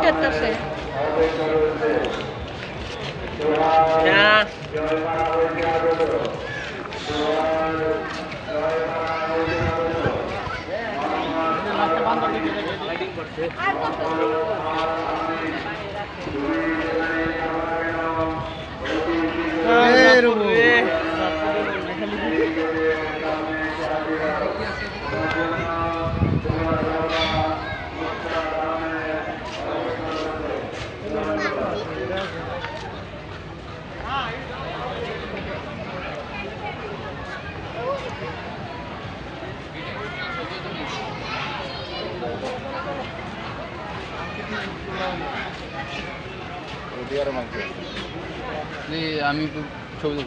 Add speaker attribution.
Speaker 1: করতেছে
Speaker 2: আমি ছবি